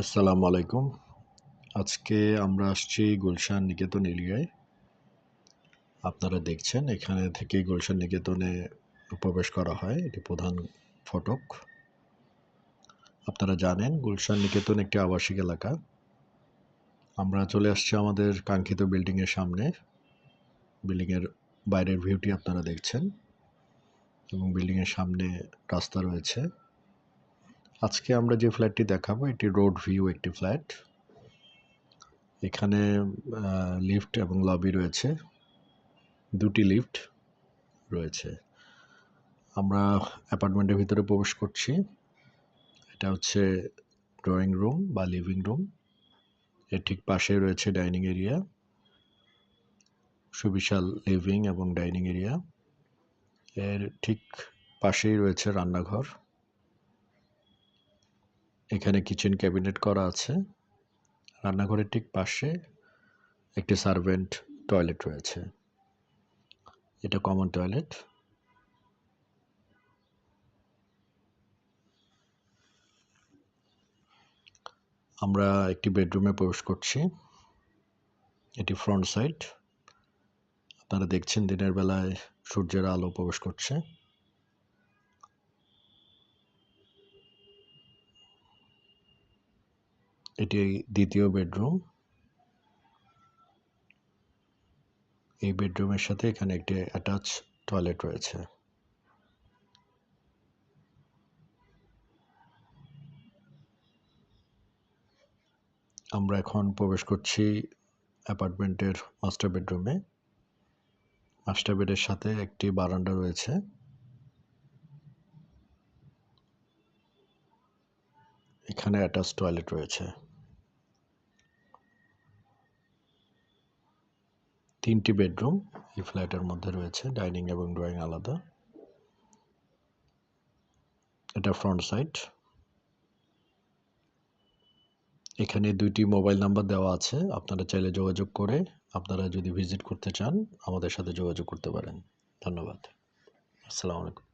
আসসালামু আলাইকুম। আজকে আমরা আসছি গুলশান নিকেতন এলিয়ায়। আপনারা দেখছেন, এখানে থেকে গুলশান নিকেতনে প্রবেশ করা হয়। এটি প্রধান ফটক। আপনারা জানেন, গুলশান নিকেতন একটি আবাসিক এলাকা। আমরা চলে আসছি আমাদের কাঙ্ক্ষিত বিল্ডিংয়ের সামনে। বিল্ডিংয়ের বাইরের ভিউটি আপনারা দেখছেন এবং বিল্ডিংয়ের সামনে রাস্তা রয়েছে। আজকে আমরা যে ফ্ল্যাটটি দেখাবো, এটি রোড ভিউ একটি ফ্ল্যাট। এখানে লিফট এবং লবি রয়েছে। দুটি লিফট রয়েছে। আমরা অ্যাপার্টমেন্টের ভিতরে প্রবেশ করছি। এটা হচ্ছে ড্রয়িং রুম বা লিভিং রুম। এর ঠিক পাশে রয়েছে ডাইনিং এরিয়া। সুবিশাল লিভিং এবং ডাইনিং এরিয়া। এর ঠিক পাশেই রয়েছে রান্নাঘর। এখানে কিচেন ক্যাবিনেট করা আছে। রান্নাঘরের ঠিক পাশে একটি সার্ভেন্ট টয়লেট রয়েছে। এটা কমন টয়লেট আমরা একটি বেডরুমে প্রবেশ করছি। এটি ফ্রন্ট সাইড আপনারা দেখছেন দিনের বেলায় সূর্যের আলো প্রবেশ করছে। এটি দ্বিতীয় বেডরুম। এই বেডরুমের সাথে এখানে একটি অ্যাটাচ টয়লেট রয়েছে। আমরা এখন প্রবেশ করছি অ্যাপার্টমেন্টের মাস্টার বেডরুমে। মাস্টার বেডের সাথে একটি বারান্দা রয়েছে। এখানে অ্যাটাচ টয়লেট রয়েছে। তিনটি বেডরুম, এই ফ্ল্যাটের মধ্যে রয়েছে, ডাইনিং এবং ড্রয়িং আলাদা। এটা ফ্রন্ট সাইড। এখানে দুইটি মোবাইল নাম্বার দেওয়া আছে, আপনারা চাইলে যোগাযোগ করে আপনারা যদি ভিজিট করতে চান, আমাদের সাথে যোগাযোগ করতে পারেন। ধন্যবাদ। আসসালামু আলাইকুম।